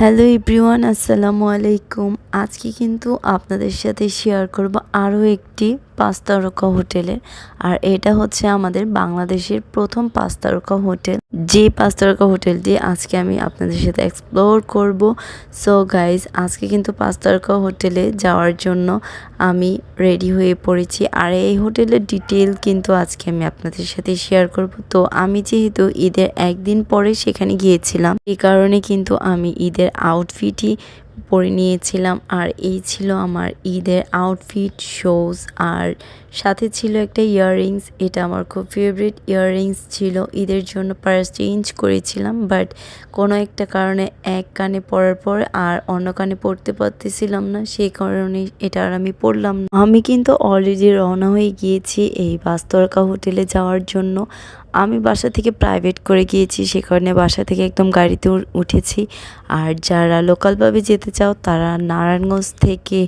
Hello everyone আসসালামু আলাইকুম। আজকে কিন্তু আপনাদের সাথে শেয়ার করব আরও একটি পাঁচ তারকা হোটেলের আর এটা হচ্ছে আমাদের বাংলাদেশের প্রথম পাঁচ তারকা হোটেল। যে পাঁচ তারকা হোটেলটি আজকে আমি আপনাদের সাথে এক্সপ্লোর করব। সো গাইজ আজকে কিন্তু পাঁচ তারকা হোটেলে যাওয়ার জন্য আমি রেডি হয়ে পড়েছি। আর এই হোটেলের ডিটেল কিন্তু আজকে আমি আপনাদের সাথে শেয়ার করব। তো, আমি যেহেতু ঈদের একদিন পরে সেখানে গিয়েছিলাম এই কারণে কিন্তু আমি ঈদের আউটফিটই পরে নিয়েছিলাম। আর এই ছিল আমার ঈদের আউটফিট শোজ আর সাথে ছিল একটা ইয়াররিংস এটা আমার খুব ফেভারিট ইয়াররিংস ছিল। ঈদের জন্য পার্স চেঞ্জ করেছিলাম বাট কোনো একটা কারণে এক কানে পরার পর আর অন্য কানে পড়তে পারতেছিলাম না। সেই কারণে এটা আর আমি পড়লাম না। আমি কিন্তু অলরেডি রওনা হয়ে গিয়েছি এই বাস্তরকা হোটেলে যাওয়ার জন্য। আমি বাসা থেকে প্রাইভেট করে গিয়েছি, সে কারণে বাসা থেকে একদম গাড়িতে উঠেছি। আর যারা লোকালভাবে যেতে চাও, তারা নারায়ণগঞ্জ থেকে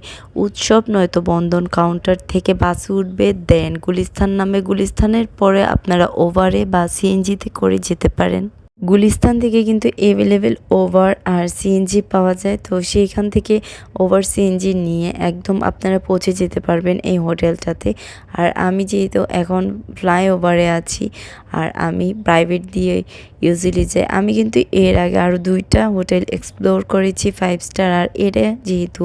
উৎসব নয়তো বন্ধন কাউন্টার থেকে বাসে উঠবে দেন গুলিস্তান নামে গুলিস্তানের পরে আপনারা ওভারে বা সিএনজিতে করে যেতে পারেন। গুলিস্তান থেকে কিন্তু অ্যাভেলেবেল ওভার আর সিএনজি পাওয়া যায়, তো সেইখান থেকে ওভার সিএনজি নিয়ে একদম আপনারা পৌঁছে যেতে পারবেন এই হোটেলটাতে আর আমি যেহেতু এখন ফ্লাইওভারে আছি আর আমি প্রাইভেট দিয়ে ইউজুয়ালি যাই আমি কিন্তু এর আগে আরও দুইটা হোটেল এক্সপ্লোর করেছি ফাইভ স্টার আর এটা যেহেতু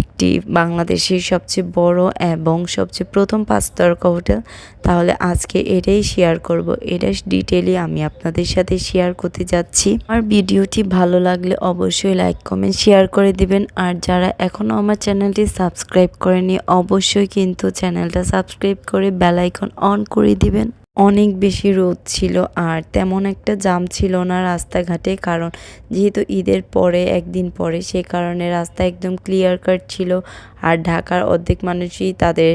একটি বাংলাদেশের সবচেয়ে বড় এবং সবচেয়ে প্রথম পাঁচ তারকা হোটেল তাহলে আজকে এটাই শেয়ার করব। এটা ডিটেলি আমি আপনাদের সাথে শেয়ার করতে যাচ্ছি। আমার ভিডিওটি ভালো লাগলে অবশ্যই লাইক কমেন্ট শেয়ার করে দিবেন। আর যারা এখনও আমার চ্যানেলটি সাবস্ক্রাইব করেনি অবশ্যই কিন্তু চ্যানেলটা সাবস্ক্রাইব করে বেলাইকন অন করে দিবেন। অনেক বেশি রোদ ছিল আর তেমন একটা জাম ছিল না রাস্তাঘাটে কারণ যেহেতু ঈদের পরে, একদিন পরে, সে কারণে রাস্তা একদম ক্লিয়ার কাট ছিল আর ঢাকার অর্ধেক মানুষই তাদের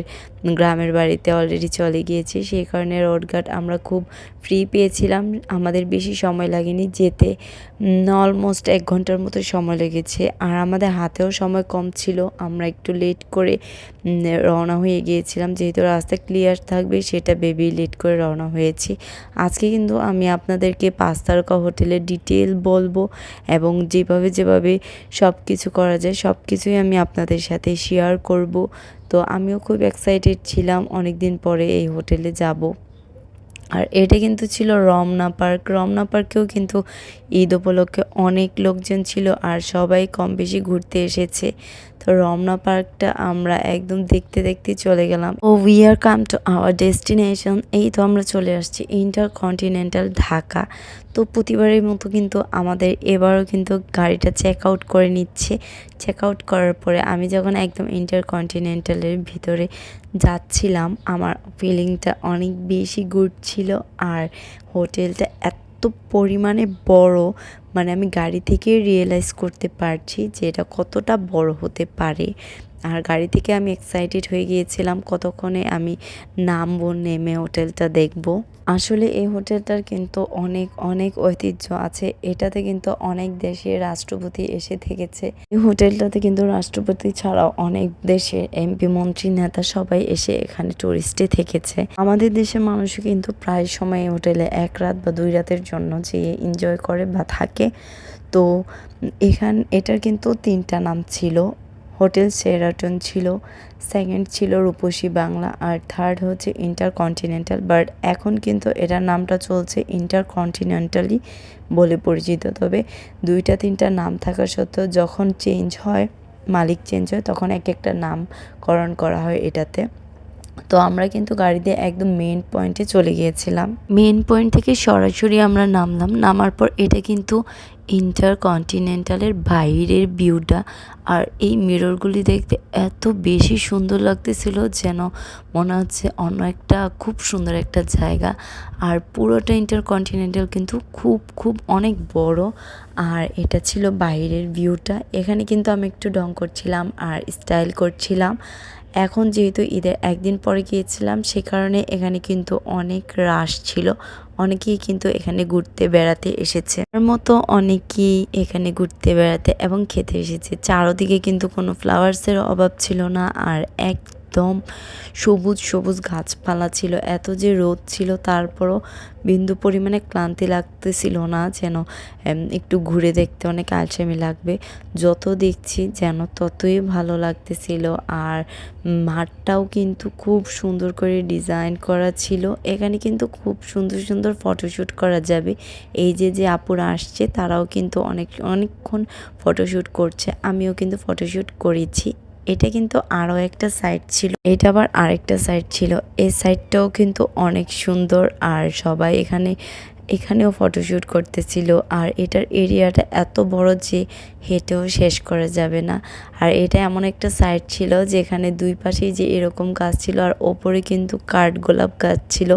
গ্রামের বাড়িতে অলরেডি চলে গিয়েছে। সেই কারণে রোডঘাট আমরা খুব ফ্রি পেয়েছিলাম। আমাদের বেশি সময় লাগেনি। যেতে অলমোস্ট এক ঘণ্টার মতো সময় লেগেছে। আর আমাদের হাতেও সময় কম ছিল। আমরা একটু লেট করে রওনা হয়ে গিয়েছিলাম। যেহেতু রাস্তা ক্লিয়ার থাকবে, সেটা বেবি লেট করে রওনা হয়েছি। আজকে কিন্তু আমি আপনাদেরকে পাঁচ তারকা হোটেলের ডিটেল বলব এবং যেভাবে যেভাবে সব কিছু করা যায় সব কিছুই আমি আপনাদের সাথে শেয়ার করব। তো আমিও খুব এক্সাইটেড ছিলাম অনেক দিন পরে এই হোটেলে যাব। আর এটা কিন্তু ছিল রমনা পার্ক। রমনা পার্কেও কিন্তু ঈদ উপলক্ষে অনেক লোকজন ছিল আর সবাই কম বেশি ঘুরতে এসেছে। তো রমনা পার্কটা আমরা একদম দেখতে দেখতে চলে গেলাম। ও we are come to our destination এই তো আমরা চলে আসছি ইন্টার কন্টিনেন্টাল ঢাকা। তো প্রতিবারের মতো কিন্তু আমাদের এবারও কিন্তু গাড়িটা চেক আউট করে নিচ্ছে। চেক আউট করার পরে আমি যখন একদম ইন্টার কন্টিনেন্টালের ভিতরে যাচ্ছিলাম, আমার ফিলিংটা অনেক বেশি গুড ছিল। আর হোটেলটা এত পরিমাণে বড় মানে আমি গাড়ি থেকে রিয়েলাইজ করতে পারছি যে এটা কতটা বড় হতে পারে। আর গাড়ি থেকে আমি এক্সাইটেড হয়ে গিয়েছিলাম কতক্ষণে আমি নামবো, নেমে হোটেলটা দেখব। আসলে এই হোটেলটার কিন্তু অনেক অনেক ঐতিহ্য আছে। এটাতে কিন্তু অনেক দেশের রাষ্ট্রপতি এসে থেকেছে। এই হোটেলটাতে কিন্তু রাষ্ট্রপতি ছাড়াও অনেক দেশের এমপি মন্ত্রী, নেতা সবাই এসে এখানে টুরিস্টে থেকেছে। আমাদের দেশের মানুষ কিন্তু প্রায় সময় এই হোটেলে এক রাত বা দুই রাতের জন্য যেয়ে এনজয় করে বা থাকে। তো এখান, এটার কিন্তু তিনটা নাম ছিল। হোটেল সেরাটন ছিল, সেকেন্ড ছিল রূপসী বাংলা আর থার্ড হচ্ছে ইন্টারকন্টিনেন্টাল। বাট এখন কিন্তু এটার নামটা চলছে ইন্টারকন্টিনেন্টালই বলে পরিচিত। তবে দুইটা তিনটা নাম থাকা সত্ত্বেও যখন চেঞ্জ হয়, মালিক চেঞ্জ হয়, তখন এক একটা নামকরণ করা হয় এটাতে। তো আমরা কিন্তু গাড়িতে একদম মেন পয়েন্টে চলে গিয়েছিলাম। মেন পয়েন্ট থেকে সরাসরি আমরা নামলাম, নামার পর এটা কিন্তু ইন্টারকন্টিনেন্টালের বাইরের ভিউটা আর এই মিররগুলি দেখতে এত বেশি সুন্দর লাগতেছিল যেন মনে হচ্ছে অন্য একটা খুব সুন্দর একটা জায়গা। আর পুরোটা ইন্টারকন্টিনেন্টাল কিন্তু খুব খুব অনেক বড়। আর এটা ছিল বাইরের ভিউটা এখানে কিন্তু আমি একটু ডং করছিলাম আর স্টাইল করছিলাম। এখন যেহেতু ঈদের একদিন পরে গিয়েছিলাম, সে কারণে এখানে কিন্তু অনেক রাশ ছিল। অনেকেই কিন্তু এখানে ঘুরতে বেড়াতে এসেছে। তার মতো অনেকেই এখানে ঘুরতে বেড়াতে এবং খেতে এসেছে। চারোদিকে কিন্তু কোনো ফ্লাওয়ার্সের অভাব ছিল না। আর এক একদম সবুজ সবুজ গাছপালা ছিল, এত যে রোদ ছিল তারপরও বিন্দু পরিমাণে ক্লান্তি লাগতেছিল না যেন একটু ঘুরে দেখতে অনেক আলসেমি লাগবে। যত দেখছি যেন ততই ভালো লাগতেছিল আর মাঠটাও কিন্তু খুব সুন্দর করে ডিজাইন করা ছিল। এখানে কিন্তু খুব সুন্দর সুন্দর ফটোশ্যুট করা যাবে। এই যে যে আপুরা আসছে তারাও কিন্তু অনেক, অনেকক্ষণ ফটোশ্যুট করছে, আমিও কিন্তু ফটোশ্যুট করেছি। এটা কিন্তু আরও একটা সাইড ছিল। এটা আবার আরেকটা সাইড ছিল। এই সাইডটাও কিন্তু অনেক সুন্দর আর সবাই এখানে, এখানেও ফটোশ্যুট করতেছিল। আর এটার এরিয়াটা এত বড় যে হেঁটেও শেষ করা যাবে না। আর এটা এমন একটা সাইড ছিল যেখানে দুই পাশেই যে এরকম গাছ ছিল আর ওপরে কিন্তু কাঠগোলাপ গাছ ছিল।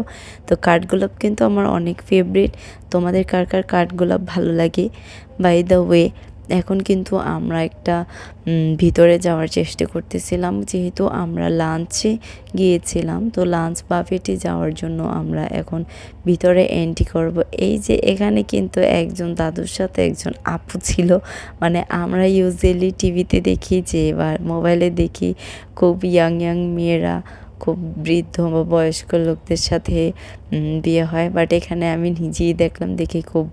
তো কাঠগোলাপ কিন্তু আমার অনেক ফেভারিট তোমাদের কার কার কাঠগোলাপ ভালো লাগে? বাই দ্য ওয়ে এখন কিন্তু আমরা একটা ভিতরে যাওয়ার চেষ্টা করতেছিলাম। যেহেতু আমরা লাঞ্চে গিয়েছিলাম, তো লাঞ্চ বাফেটে যাওয়ার জন্য আমরা এখন ভিতরে এন্ট্রি করব। এই যে এখানে কিন্তু একজন দাদুর সাথে একজন আপু ছিল। মানে আমরা ইউজুয়ালি টিভিতে দেখি যে বা মোবাইলে দেখি খুব ইয়াং ইয়াং মেয়েরা, খুব বৃদ্ধ বা বয়স্ক লোকদের সাথে বিয়ে হয়। বাট এখানে আমি নিজেই দেখলাম, দেখে খুব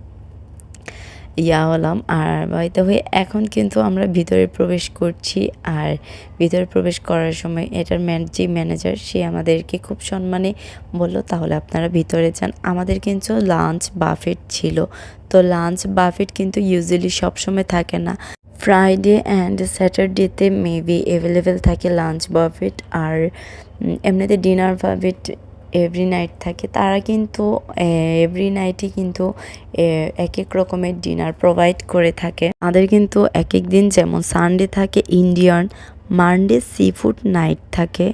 ইয়া হলাম। আর বাড়িতে হয়ে এখন কিন্তু আমরা ভিতরে প্রবেশ করছি। আর ভিতরে প্রবেশ করার সময় এটার ম্যান, যে ম্যানেজার সে আমাদেরকে খুব সম্মানে বলল, তাহলে আপনারা ভিতরে যান। আমাদের কিন্তু লাঞ্চ বাফেট ছিল। তো লাঞ্চ বাফেট কিন্তু ইউজুয়ালি সবসময় থাকে না। ফ্রাইডে অ্যান্ড স্যাটারডেতে মেবি অ্যাভেলেবেল থাকে লাঞ্চ বাফেট আর এমনিতে ডিনার বাফেট এভরি নাইট থাকে, তারা কিন্তু এভরি নাইটই কিন্তু এক এক রকমের ডিনার প্রোভাইড করে থাকে। আমাদের কিন্তু এক এক দিন যেমন সানডে থাকে Indian Monday sea food night থাকে।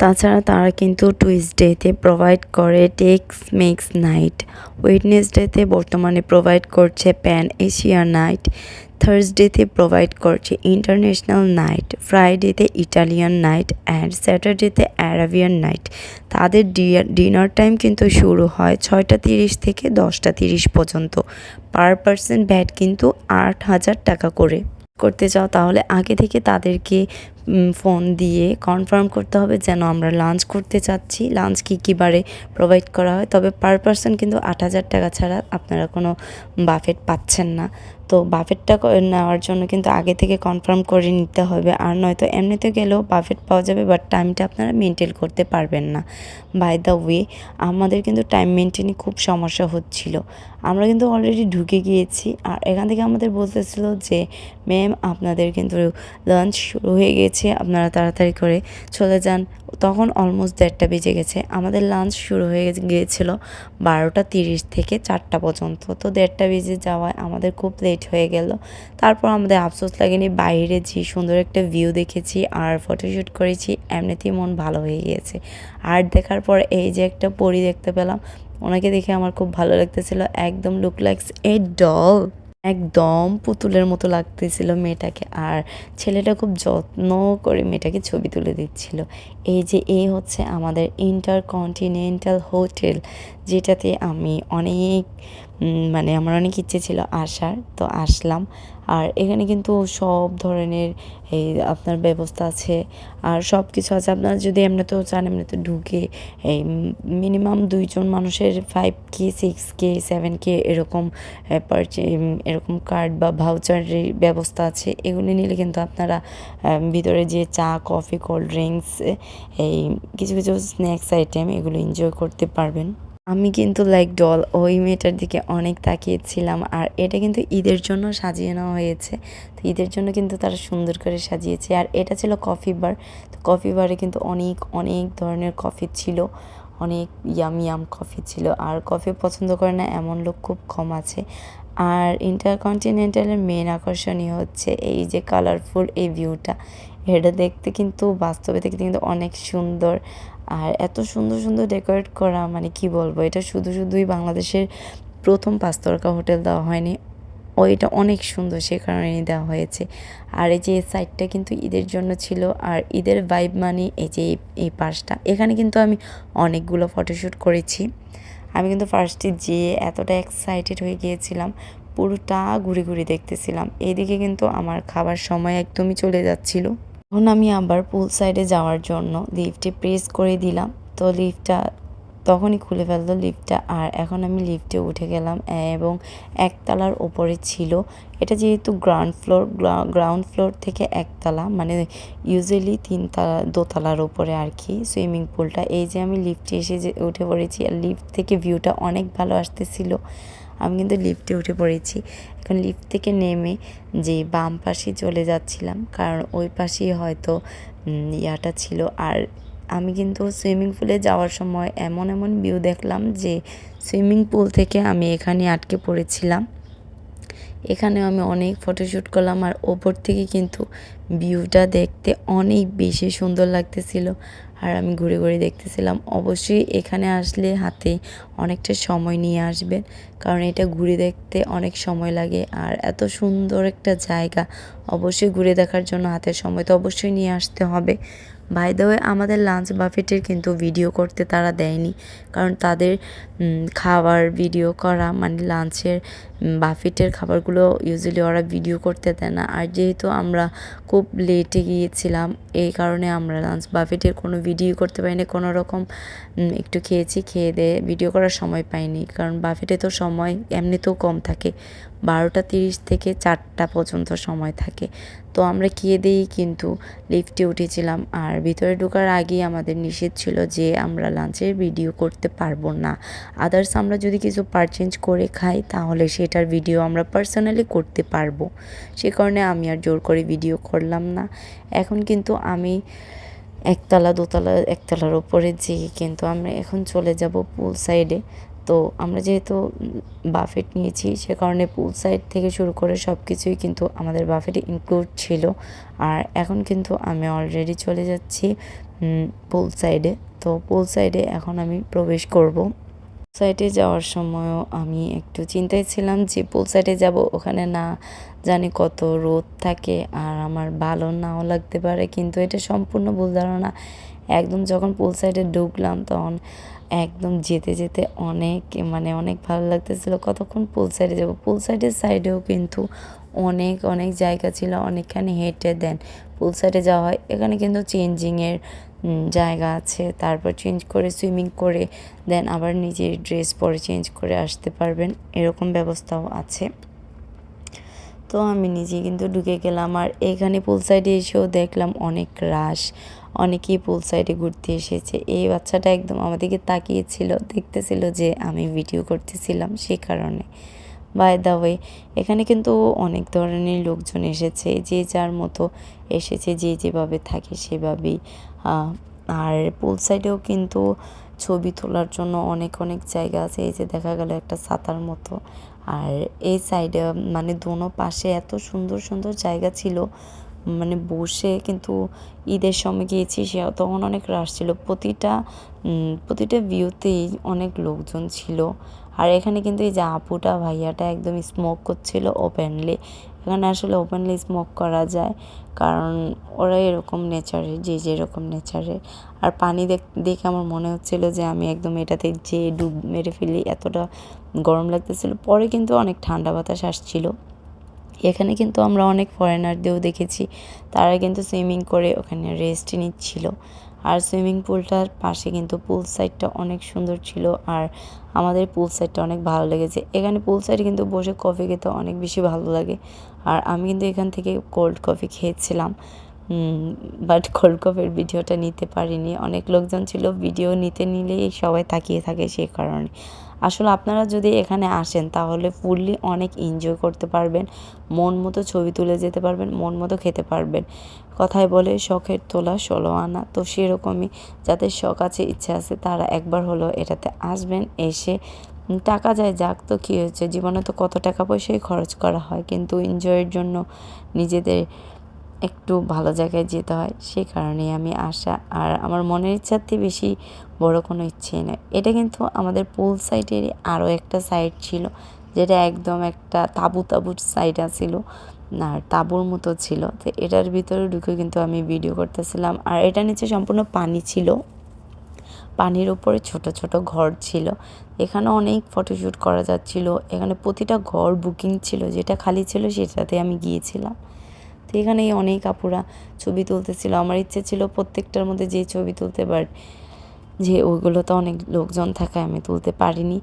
তাছাড়া তারা কিন্তু টুইসডেতে প্রোভাইড করে টেক্স মেক্স নাইট ওয়েডনেসডেতে বর্তমানে প্রোভাইড করছে প্যান এশিয়া নাইট থার্সডেতে প্রোভাইড করছে ইন্টারন্যাশনাল নাইট ফ্রাইডেতে ইটালিয়ান নাইট অ্যান্ড স্যাটারডেতে অ্যারাবিয়ান নাইট তাদের ডিনার টাইম কিন্তু শুরু হয় ছয়টা তিরিশ থেকে দশটা তিরিশ পর্যন্ত। পার পার্সন ভ্যাট কিন্তু আট হাজার টাকা করে। করতে চাও তাহলে আগে থেকে তাদেরকে ফোন দিয়ে কনফার্ম করতে হবে যেন আমরা লাঞ্চ করতে চাচ্ছি। লাঞ্চ কী কী বারে প্রোভাইড করা হয়? তবে পার পার্সন কিন্তু আট হাজার টাকা ছাড়া আপনারা কোনো বাফেট পাচ্ছেন না। তো বাফেটটা নেওয়ার জন্য কিন্তু আগে থেকে কনফার্ম করে নিতে হবে। আর নয়তো এমনিতে গেলেও বাফেট পাওয়া যাবে বাট টাইমটা আপনারা মেনটেন করতে পারবেন না। বাই দ্য ওয়ে আমাদের কিন্তু টাইম মেনটেনে খুব সমস্যা হচ্ছিল। আমরা কিন্তু অলরেডি ঢুকে গিয়েছি। আর এখান থেকে আমাদের বলতেছিল যে ম্যাম আপনাদের কিন্তু লাঞ্চ শুরু হয়ে গেছে। আপনারা তাড়াতাড়ি করে চলে যান। তখন অলমোস্ট দেড়টা বেজে গেছে। আমাদের লাঞ্চ শুরু হয়ে গিয়েছিল বারোটা তিরিশ থেকে চারটা পর্যন্ত। তো দেড়টা বেজে যাওয়ায় আমাদের খুব লেট হয়ে গেল। তারপর আমাদের আফসোস লাগেনি, বাইরে যে সুন্দর একটা ভিউ দেখেছি, আর ফটোশ্যুট করেছি, এমনিতেই মন ভালো হয়ে গিয়েছে। আর দেখার পর এই যে একটা পরি দেখতে পেলাম, ওনাকে দেখে আমার খুব ভালো লাগতেছিল, একদম লুক লাইকস এ ডল একদম পুতুলের মতো লাগতেছিল মেয়েটাকে, আর ছেলেটা খুব যত্ন করে মেয়েটাকে ছবি তুলে দিচ্ছিল। এই যে এই হচ্ছে আমাদের ইন্টারকন্টিনেন্টাল হোটেল যেটাতে আমি অনেক মানে আমার অনেক ইচ্ছে ছিল আসার, তো আসলাম। আর এখানে কিন্তু সব ধরনের এই আপনার ব্যবস্থা আছে। আর সব কিছু আছে। আপনারা যদি এমনিতেও চান, এমনিতে ঢুকে এই মিনিমাম দুইজন মানুষের five K six K seven K এরকম এরকম কার্ড বা ভাউচারের ব্যবস্থা আছে। এগুলি নিলে কিন্তু আপনারা ভিতরে যে চা কফি কোল্ড ড্রিঙ্কস এই কিছু কিছু স্ন্যাক্স আইটেম এগুলো এনজয় করতে পারবেন। আমি কিন্তু লাইক ডল ওই মেয়েটার দিকে অনেক তাকিয়েছিলাম আর এটা কিন্তু ঈদের জন্য সাজিয়ে নেওয়া হয়েছে। তো ঈদের জন্য কিন্তু তারা সুন্দর করে সাজিয়েছে আর এটা ছিল কফি বার তো কফি বারে কিন্তু অনেক অনেক ধরনের কফি ছিল, অনেক ইয়াম ইয়াম কফি ছিল আর কফি পছন্দ করে না এমন লোক খুব কম আছে। আর ইন্টারকন্টিনেন্টালের মেন আকর্ষণীয় হচ্ছে এই যে কালারফুল এই ভিউটা এটা দেখতে কিন্তু, বাস্তবে দেখতে কিন্তু অনেক সুন্দর আর এত সুন্দর সুন্দর ডেকোরেট করা মানে কি বলব, এটা শুধু শুধুই বাংলাদেশের প্রথম পাঁচতারকা হোটেল দেওয়া হয়নি। ও এটা অনেক সুন্দর, সে কারণেই দেওয়া হয়েছে। আর এই যে এই সাইডটা কিন্তু ঈদের জন্য ছিল, আর ঈদের ভাইব মানে এই যে এই- পাশটা। এখানে কিন্তু আমি অনেকগুলো ফটোশ্যুট করেছি। আমি কিন্তু ফার্স্টে যেয়ে এতটা এক্সাইটেড হয়ে গিয়েছিলাম, পুরোটা ঘুরে ঘুরে দেখতেছিলাম। এইদিকে কিন্তু আমার খাবার সময় একদমই চলে যাচ্ছিল। এখন আমি আবার পুল সাইডে যাওয়ার জন্য লিফটে প্রেস করে দিলাম। তো লিফটটা তখনই খুলে ফেলল লিফটটা আর এখন আমি লিফটে উঠে গেলাম এবং একতলার ওপরে ছিল। এটা যেহেতু গ্রাউন্ড ফ্লোর গ্রাউন্ড ফ্লোর থেকে একতলা মানে ইউজুয়ালি তিনতলা, দোতলার ওপরে আর কি সুইমিং পুলটা এই যে আমি লিফটে এসে যে উঠে পড়েছি, আর লিফট থেকে ভিউটা অনেক ভালো আসতেছিল। আমি কিন্তু লিফটে উঠে পড়েছি। এখন লিফট থেকে নেমে যে বাম পাশে চলে যাচ্ছিলাম, কারণ ওই পাশেই হয়তো ইয়াটা ছিল। আর আমি কিন্তু সুইমিং পুলে যাওয়ার সময় এমন এমন ভিউ দেখলাম যে, সুইমিং পুল থেকে আমি এখানে আটকে পড়েছিলাম। এখানে আমি অনেক ফটোশ্যুট করলাম আর ওপর থেকে কিন্তু ভিউটা দেখতে অনেক বেশি সুন্দর লাগতেছিল। আর আমি ঘুরে ঘুরে দেখতেছিলাম। অবশ্যই এখানে আসলে হাতে অনেকটা সময় নিয়ে আসবেন কারণ এটা ঘুরে দেখতে অনেক সময় লাগে। আর এত সুন্দর একটা জায়গা। অবশ্যই ঘুরে দেখার জন্য হাতের সময় তো অবশ্যই নিয়ে আসতে হবে। বাই দ্য ওয়ে আমাদের লাঞ্চ বাফেটের কিন্তু ভিডিও করতে তারা দেয়নি। কারণ তাদের খাবার ভিডিও করা মানে লাঞ্চের বাফেটের খাবারগুলো ইউজুয়ালি ওরা ভিডিও করতে দেয় না। আর যেহেতু আমরা খুব লেটে গিয়েছিলাম, এই কারণে আমরা লাঞ্চ বাফেটের কোনো ভিডিও করতে পারিনি। কোনো রকম একটু খেয়েছি, খেয়ে দিয়ে ভিডিও করার সময় পাইনি। কারণ বাফেটে তো সময় এমনিতেও কম থাকে। বারোটা তিরিশ থেকে চারটা পর্যন্ত সময় থাকে। তো আমরা খেয়ে দিয়েই কিন্তু লিফটে উঠেছিলাম। আর ভিতরে ঢোকার আগেই আমাদের নিষেধ ছিল যে আমরা লাঞ্চের ভিডিও করতে পারব না। আদার্স আমরা যদি কিছু পারচেঞ্জ করে খাই, তাহলে সেটার ভিডিও আমরা পার্সোনালি করতে পারব। সে কারণে আমি আর জোর করে ভিডিও করলাম না। এখন কিন্তু আমি একতলা, দোতলা, একতলার ওপরে যেয়ে কিন্তু আমরা এখন চলে যাব পুল সাইডে তো আমরা যেহেতু বাফেট নিয়েছি, সে কারণে পুল সাইড থেকে শুরু করে সব কিছুই কিন্তু আমাদের বাফেটে ইনক্লুড ছিল। আর এখন কিন্তু আমি অলরেডি চলে যাচ্ছি পুল সাইডে তো পুল সাইডে এখন আমি প্রবেশ করব। সাইডে যাওয়ার সময়ও আমি একটু চিন্তায় ছিলাম যে পুল সাইডে যাব ওখানে না জানি কত রোদ থাকে আর আমার ভালো নাও লাগতে পারে, কিন্তু এটা সম্পূর্ণ ভুল ধারণা। একদম যখন পুল সাইডে ঢুকলাম তখন একদম যেতে যেতে অনেক মানে অনেক ভালো লাগতেছিল। কতক্ষণ পুল সাইডে যাব? পুল সাইডের সাইডেও কিন্তু অনেক অনেক জায়গা ছিল। অনেকখানি হেঁটে দেন। পুল সাইডে যাওয়া হয়। এখানে কিন্তু চেঞ্জিংয়ের জায়গা আছে। তারপর চেঞ্জ করে সুইমিং করে দেন। আবার নিজের ড্রেস পরে চেঞ্জ করে আসতে পারবেন। এরকম ব্যবস্থাও আছে। তো আমি নিজে কিন্তু ঢুকে গেলাম। আর এখানে পুল সাইডে এসেও দেখলাম অনেক রাশ। অনেকেই পুল সাইডে ঘুরতে এসেছে। এই বাচ্চাটা একদম আমাদেরকে তাকিয়েছিল, দেখতেছিল যে আমি ভিডিও করতেছিলাম সে কারণে। বাই দ্য ওয়ে এখানে কিন্তু অনেক ধরনের লোকজন এসেছে, যে যার মতো এসেছে, যে যেভাবে থাকে সেভাবেই। আর পুল সাইডেও কিন্তু ছবি তোলার জন্য অনেক অনেক জায়গা আছে। এই যে দেখা গেল একটা ছাতার মতো। আর এই সাইডে মানে দোনো পাশে এত সুন্দর সুন্দর জায়গা ছিল মানে বসে কিন্তু ঈদের সময় গিয়েছি, সে তখন অনেক রাশ ছিল। প্রতিটা প্রতিটা ভিউতেই অনেক লোকজন ছিল। আর এখানে কিন্তু এই যে আপুটা, ভাইয়াটা একদম স্মোক করছিল ওপেনলি এখানে আসলে ওপেনলি স্মোক করা যায়, কারণ ওরা এরকম নেচারে যে যেরকম নেচারে আর পানি দেখে আমার মনে হচ্ছিল যে আমি একদম এটাতে যে ডুব মেরে ফেলি, এতটা গরম লাগতেছিল। পরে কিন্তু অনেক ঠান্ডা বাতাস আসছিল। এখানে কিন্তু আমরা অনেক ফরেনারদেরও দেখেছি। তারা কিন্তু সুইমিং করে ওখানে রেস্ট নিচ্ছিল। আর সুইমিং পুলটার পাশে কিন্তু পুল সাইডটা অনেক সুন্দর ছিল আর আমাদের পুল সাইডটা অনেক ভালো লেগেছে। এখানে পুল সাইডে কিন্তু বসে কফি খেতে অনেক বেশি ভালো লাগে। আর আমি কিন্তু এখান থেকে কোল্ড কফি খেয়েছিলাম। বাট কোল্ড কফির ভিডিওটা নিতে পারিনি। অনেক লোকজন ছিল ভিডিও নিতে নিলেই সবাই তাকিয়ে থাকে সে কারণে। আসলে আপনারা যদি এখানে আসেন, তাহলে ফুললি অনেক এনজয় করতে পারবেন, মন মতো ছবি তুলে যেতে পারবেন, মন মতো খেতে পারবেন। কথায় বলে, শখের তোলা ষোলো আনা। তো সেরকমই, যাদের শখ আছে, ইচ্ছে আছে, তারা একবার হলো এটাতে আসবেন, এসে টাকা যায়, যাক তো কী হয়েছে। জীবনে তো কত টাকা পয়সাই খরচ করা হয়, কিন্তু এনজয়ের জন্য নিজেদের একটু ভালো জায়গায় যেতে হয়, সেই কারণেই আমি আসা। আর আমার মনের ইচ্ছাতে বেশি বড় কোনো ইচ্ছেই নেই এটা কিন্তু আমাদের পুল সাইডের আরও একটা সাইড ছিল, যেটা একদম একটা তাবু তাবুর সাইড আছিল আর তাবুর মতো ছিল। তো এটার ভিতরে ঢুকে কিন্তু আমি ভিডিও করতেছিলাম। আর এটা নিচে সম্পূর্ণ পানি ছিল। পানির ওপরে ছোট ছোট ঘর ছিল। এখানে অনেক ফটোশ্যুট করা যাচ্ছিল। এখানে প্রতিটা ঘর বুকিং ছিল। যেটা খালি ছিল সেটাতে আমি গিয়েছিলাম। তো এখানেই অনেক আপুরা ছবি তুলতেছিল। আমার ইচ্ছে ছিল প্রত্যেকটার মধ্যে যে ছবি তুলতে পার যে ওইগুলো তো অনেক লোকজন থাকায় আমি তুলতে পারিনি।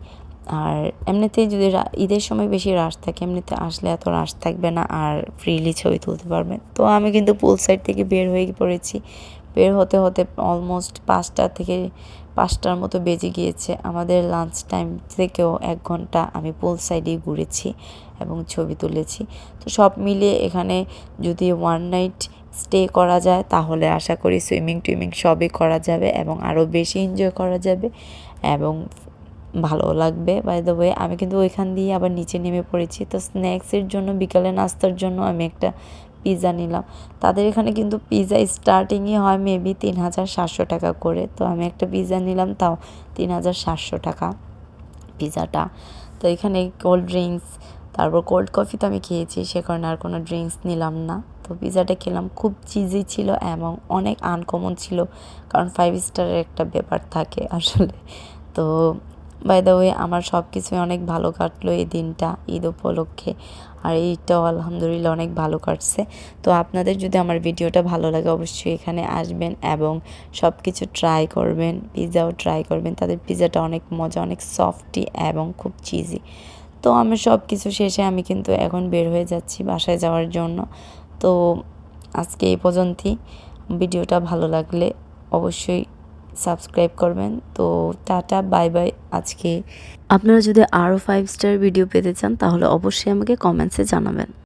আর এমনিতে যদি ঈদের সময় বেশি রাশ থাকে, এমনিতে আসলে এত রাশ থাকবে না আর ফ্রিলি ছবি তুলতে পারবেন। তো আমি কিন্তু পুল সাইড থেকে বের হয়ে পড়েছি। বের হতে হতে অলমোস্ট পাঁচটা থেকে পাঁচটার মতো বেজে গিয়েছে। আমাদের লাঞ্চ টাইম থেকেও এক ঘণ্টা আমি পুল সাইডে ঘুরেছি এবং ছবি তুলেছি। তো সব মিলিয়ে এখানে যদি ওয়ান নাইট স্টে করা যায়, তাহলে আশা করি সুইমিং টুইমিং সবই করা যাবে এবং আরও বেশি এনজয় করা যাবে এবং ভালো লাগবে বাই দ্য ওয়ে আমি কিন্তু ওইখান দিয়ে আবার নিচে নেমে পড়েছি। তো স্ন্যাক্সের জন্য, বিকালে নাস্তার জন্য আমি একটা পিৎজা নিলাম। তাদের এখানে কিন্তু পিৎজা স্টার্টিংই হয় মেবি তিন হাজার সাতশো টাকা করে। তো আমি একটা পিৎজা নিলাম, তাও তিন হাজার সাতশো টাকা পিৎজাটা তো এখানে কোল্ড ড্রিঙ্কস তারপর কোল্ড কফি তো আমি খেয়েছি, সে কারণে আর কোনো ড্রিঙ্কস নিলাম না। তো পিৎজাটা খেলাম, খুব চিজি ছিল এবং অনেক আনকমন ছিল, কারণ ফাইভ স্টারের একটা ব্যাপার থাকে আসলে। তো বাই দ্য ওয়ে আমার সব কিছুই অনেক ভালো কাটলো এই দিনটা, ঈদ উপলক্ষে। আর এইটাও আলহামদুলিল্লাহ অনেক ভালো কাটছে। তো আপনাদের যদি আমার ভিডিওটা ভালো লাগে অবশ্যই এখানে আসবেন এবং সব কিছু ট্রাই করবেন পিৎজাও ট্রাই করবেন। তাদের পিৎজাটা অনেক মজা, অনেক সফটি এবং খুব চিজি তো আমি সব কিছু শেষে আমি কিন্তু এখন বের হয়ে যাচ্ছি বাসায় যাওয়ার জন্য। তো আজকে এই পর্যন্তই। ভিডিওটা ভালো লাগলে অবশ্যই সাবস্ক্রাইব করবেন। তো টাটা, বাই বাই আজকে। আপনারা যদি আরও ফাইভ স্টার ভিডিও পেতে চান, তাহলে অবশ্যই আমাকে কমেন্টসে জানাবেন।